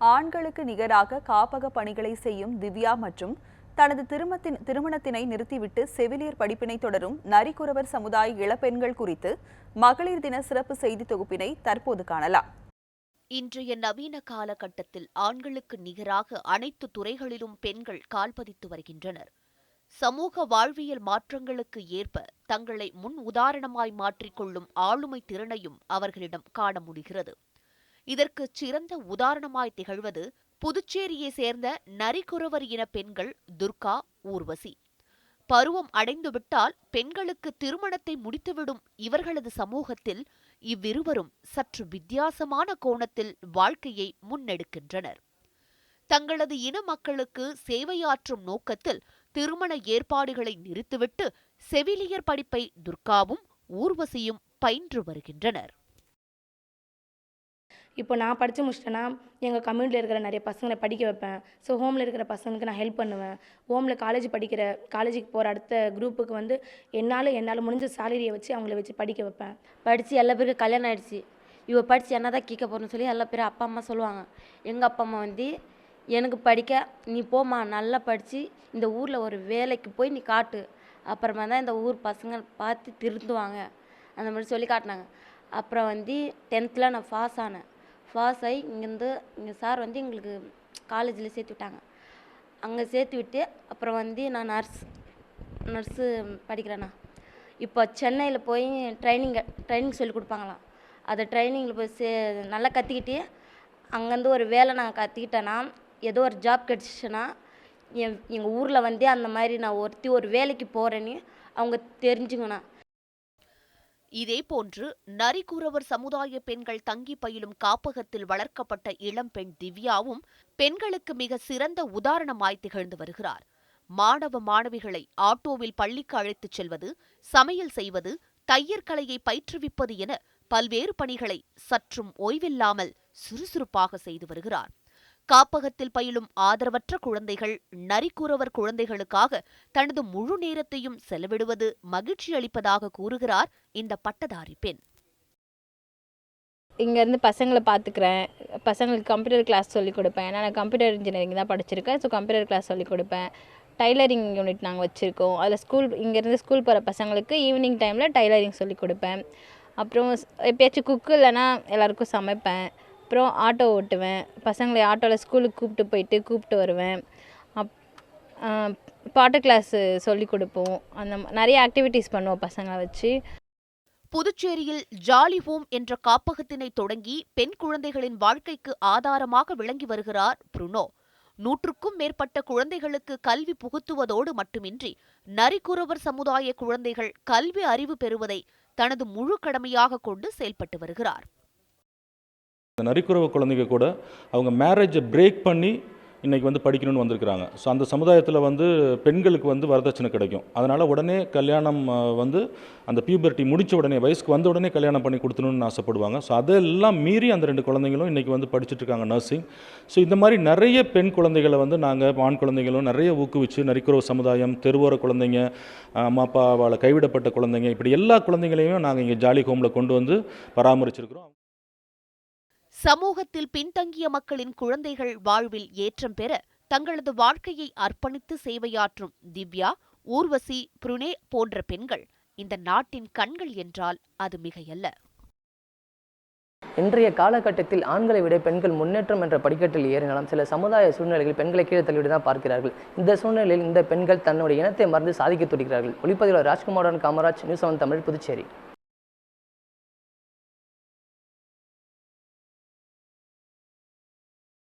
ஆண்களுக்கு நிகராக காப்பக பணிகளை செய்யும் திவ்யா மற்றும் தனது திருமத்தின் திருமணத்தினை நிறுத்திவிட்டு செவிலியர் படிப்பினை தொடரும் நரிக்குறவர் சமுதாய இளப்பெண்கள் குறித்து மகளிர் தின சிறப்பு செய்தி தொகுப்பினை தற்போது காணலாம். இன்றைய நவீன காலகட்டத்தில் ஆண்களுக்கு நிகராக அனைத்து துறைகளிலும் பெண்கள் கால்பதித்து வருகின்றனர். சமூக வாழ்வியல் மாற்றங்களுக்கு ஏற்ப தங்களை முன் உதாரணமாய் மாற்றிக்கொள்ளும் ஆளுமை திறனையும் அவர்களிடம் காண முடிகிறது. இதற்கு சிறந்த உதாரணமாய் திகழ்வது புதுச்சேரியை சேர்ந்த நரிக்குறவர் இன பெண்கள் துர்கா ஊர்வசி. பருவம் அடைந்துவிட்டால் பெண்களுக்கு திருமணத்தை முடித்துவிடும் இவர்களது சமூகத்தில் இவ்விருவரும் சற்று வித்தியாசமான கோணத்தில் வாழ்க்கையை முன்னெடுக்கின்றனர். தங்களது இன மக்களுக்கு சேவையாற்றும் நோக்கத்தில் திருமண ஏற்பாடுகளை நிறுத்திவிட்டு செவிலியர் படிப்பை துர்காவும் ஊர்வசியும் பயின்று வருகின்றனர். இப்போ நான் படித்து முடிச்சிட்டேன்னா எங்கள் கம்யூனிட்டியில் இருக்கிற நிறைய பசங்களை படிக்க வைப்பேன். ஸோ ஹோமில் இருக்கிற பசங்களுக்கு நான் ஹெல்ப் பண்ணுவேன். ஹோமில் காலேஜ் படிக்கிற காலேஜுக்கு போகிற அடுத்த குரூப்புக்கு வந்து என்னால் என்னால் முடிஞ்ச சேலரியை வச்சு அவங்கள வச்சு படிக்க வைப்பேன். படித்து எல்லா பேருக்கும் கல்யாணம் ஆகிடுச்சு இவ படித்து என்ன தான் கேட்க போகிறேன்னு சொல்லி எல்லா பேரும் அப்பா அம்மா சொல்லுவாங்க. எங்கள் அப்பா அம்மா வந்து எனக்கு படிக்க நீ போம்மா நல்லா படித்து இந்த ஊரில் ஒரு வேலைக்கு போய் நீ காட்டு. அப்புறமா தான் இந்த ஊர் பசங்க பார்த்து திருந்துவாங்க. அந்த மாதிரி சொல்லி காட்டினாங்க. அப்புறம் வந்து டென்த்தில் நான் பாஸ் ஆனேன். பாஸ் ஆகி இங்கேருந்து இங்கே சார் வந்து எங்களுக்கு காலேஜில் சேர்த்து விட்டாங்க. அங்கே சேர்த்து விட்டு அப்புறம் வந்து நான் நர்ஸ் நர்ஸு படிக்கிறேண்ணா இப்போ சென்னையில் போய் ட்ரைனிங் ட்ரைனிங் சொல்லி கொடுப்பாங்களாம். அதை ட்ரைனிங்கில் போய் சே நல்லா கற்றுக்கிட்டு அங்கேருந்து ஒரு வேலை நான் கற்றுக்கிட்டேன்னா ஏதோ ஒரு ஜாப் கிடச்சிச்சுன்னா என் எங்கள் ஊரில் வந்து அந்த மாதிரி நான் ஒருத்தி ஒரு வேலைக்கு போகிறேன்னு அவங்க தெரிஞ்சுங்கண்ணா இதேபோன்று நரிக்குறவர் சமுதாய பெண்கள் தங்கி பயிலும் காப்பகத்தில் வளர்க்கப்பட்ட இளம்பெண் திவ்யாவும் பெண்களுக்கு மிக சிறந்த உதாரணமாய் திகழ்ந்து வருகிறார். மாணவ மாணவிகளை ஆட்டோவில் பள்ளிக்கு அழைத்துச் செல்வது சமையல் செய்வது தையற்கலையை பயிற்றுவிப்பது என பல்வேறு பணிகளை சற்றும் ஓய்வில்லாமல் சுறுசுறுப்பாக செய்து வருகிறார். காப்பகத்தில் பயிலும் ஆதரவற்ற குழந்தைகள் நரிக்குறவர் குழந்தைகளுக்காக தனது முழு நேரத்தையும் செலவிடுவது மகிழ்ச்சி அளிப்பதாக கூறுகிறார் இந்த பட்டதாரி பெண். இங்கேருந்து பசங்களை பார்த்துக்கிறேன் பசங்களுக்கு கம்ப்யூட்டர் கிளாஸ் சொல்லிக் கொடுப்பேன். ஏன்னா நான் கம்ப்யூட்டர் இன்ஜினியரிங் தான் படிச்சிருக்கேன். ஸோ கம்ப்யூட்டர் கிளாஸ் சொல்லிக் கொடுப்பேன். டைலரிங் யூனிட் நாங்கள் வச்சுருக்கோம். அதில் ஸ்கூல் இங்கேருந்து ஸ்கூல் போகிற பசங்களுக்கு ஈவினிங் டைமில் டைலரிங் சொல்லிக் கொடுப்பேன். அப்புறம் எப்பயாச்சும் குக்கு இல்லைன்னா எல்லாருக்கும் சமைப்பேன். அப்புறம் ஆட்டோ ஓட்டுவேன். பசங்களை ஆட்டோவில் ஸ்கூலுக்கு கூப்பிட்டு போயிட்டு கூப்பிட்டு வருவேன். அப் பாட்டு கிளாஸு சொல்லி கொடுப்போம். அந்த நிறைய ஆக்டிவிட்டீஸ் பண்ணுவோம் பசங்களை வச்சு. புதுச்சேரியில் ஜாலி ஹோம் என்ற காப்பகத்தினை தொடங்கி பெண் குழந்தைகளின் வாழ்க்கைக்கு ஆதாரமாக விளங்கி வருகிறார் புருனோ. நூற்றுக்கும் மேற்பட்ட குழந்தைகளுக்கு கல்வி புகுத்துவதோடு மட்டுமின்றி நரிக்குறவர் சமுதாய குழந்தைகள் கல்வி அறிவு பெறுவதை தனது முழு கடமையாக கொண்டு செயல்பட்டு வருகிறார். இந்த நரிக்குறவ குழந்தைங்க கூட அவங்க மேரேஜை பிரேக் பண்ணி இன்றைக்கி வந்து படிக்கணும்னு வந்திருக்கிறாங்க. ஸோ அந்த சமுதாயத்தில் வந்து பெண்களுக்கு வந்து வரதட்சணை கிடைக்கும். அதனால் உடனே கல்யாணம் வந்து அந்த பியூபர்ட்டி முடித்த உடனே வயசுக்கு வந்த உடனே கல்யாணம் பண்ணி கொடுத்துணுன்னு ஆசைப்படுவாங்க. ஸோ அதெல்லாம் மீறி அந்த ரெண்டு குழந்தைங்களும் இன்றைக்கி வந்து படிச்சுட்ருக்காங்க நர்சிங் ஸோ இந்த மாதிரி நிறைய பெண் குழந்தைகளை வந்து நாங்கள் ஆண் குழந்தைகளும் நிறைய ஊக்குவிச்சு நரிக்குறவ சமுதாயம் தெருவோர குழந்தைங்க அம்மா அப்பாவால் கைவிடப்பட்ட குழந்தைங்க இப்படி எல்லா குழந்தைங்களையும் நாங்கள் இங்கே ஜாலி ஹோமில் கொண்டு வந்து பராமரிச்சிருக்கிறோம். சமூகத்தில் பின்தங்கிய மக்களின் குழந்தைகள் வாழ்வில் ஏற்றம் பெற தங்களது வாழ்க்கையை அர்ப்பணித்து சேவையாற்றும் திவ்யா ஊர்வசி புருனே போன்ற பெண்கள் இந்த நாட்டின் கண்கள் என்றால் அது மிகையல்ல. இன்றைய காலகட்டத்தில் ஆண்களை விட பெண்கள் முன்னேற்றம் என்ற படிக்கட்டில் ஏறினாலும் சில சமுதாய சூழ்நிலைகள் பெண்களை கீழே தள்ளிவிட்டு தான் பார்க்கிறார்கள். இந்த சூழ்நிலையில் இந்த பெண்கள் தன்னுடைய இனத்தை மறந்து சாதிக்க துடிக்கிறார்கள். ஒளிப்பதிவாளர் ராஜ்குமாரன் காமராஜ் நியூஸ் செவன் தமிழ் புதுச்சேரி.